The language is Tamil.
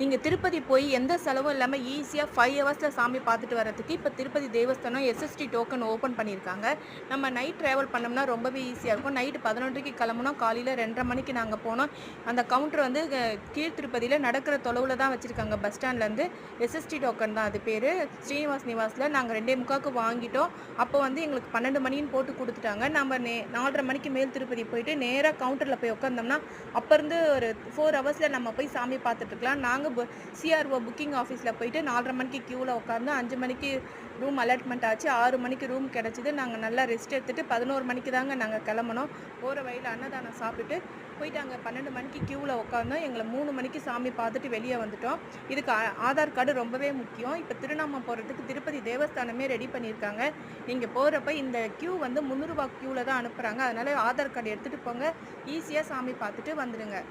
நீங்கள் திருப்பதி போய் எந்த செலவும் இல்லாமல் ஈஸியாக ஃபைவ் ஹவர்ஸில் சாமி பார்த்துட்டு வரதுக்கு இப்போ Tirupati Devasthanam SSD token open பண்ணியிருக்காங்க. நம்ம நைட் ட்ராவல் பண்ணோம்னா ரொம்பவே ஈஸியாக இருக்கும். நைட்டு பதினொன்றைக்கு கிளம்புனோம். காலையில் ரெண்டரை மணிக்கு நாங்கள் போனோம். அந்த கவுண்டர் வந்து கீழ் திருப்பதியில் நடக்கிற தொலைவில் தான் வச்சுருக்காங்க. பஸ் ஸ்டாண்ட்லேருந்து எஸ்எஸ்டி டோக்கன் தான் அது பேர். ஸ்ரீனிவாஸ் நிவாஸில் நாங்கள் ரெண்டே முக்காவுக்கு வாங்கிட்டோம். அப்போ வந்து எங்களுக்கு பன்னெண்டு மணின்னு போட்டு கொடுத்துட்டாங்க. நம்ம நே நாலரை மணிக்கு மேல் திருப்பதி போயிட்டு நேராக கவுண்டரில் போய் உட்காந்தோம்னா அப்போ இருந்து ஒரு ஃபோர் ஹவர்ஸில் நம்ம போய் சாமி பார்த்துட்டு இருக்கலாம். நாங்கள் சிஆர்ஓ புக்கிங் ஆஃபீஸில் போயிட்டு நாலரை மணிக்கு க்யூவில் உட்காந்து அஞ்சு மணிக்கு ரூம் அலாட்மெண்ட் ஆச்சு. ஆறு மணிக்கு ரூம் கிடச்சிது. நாங்கள் நல்லா ரெஸ்ட் எடுத்துகிட்டு பதினோரு மணிக்கு தாங்க நாங்கள் கிளம்புனோம். போகிற வழியில் அன்னதானம் சாப்பிட்டுட்டு போயிட்டு அங்கே பன்னெண்டு மணிக்கு க்யூவில் உட்காந்தோம் எங்களை மூணு மணிக்கு சாமி பார்த்துட்டு வெளியே வந்துட்டோம். இதுக்கு ஆ- ஆதார் கார்டு ரொம்பவே முக்கியம். இப்போ திருநாமம் போகிறதுக்கு திருப்பதி தேவஸ்தானமே ரெடி பண்ணியிருக்காங்க. நீங்கள் போகிறப்ப இந்த க்யூ வந்து முந்நூறுரூவா க்யூவில் தான் அனுப்புகிறாங்க அதனால் ஆதார் கார்டு எடுத்துகிட்டு போங்க. ஈஸியாக சாமி பார்த்துட்டு வந்துடுங்க.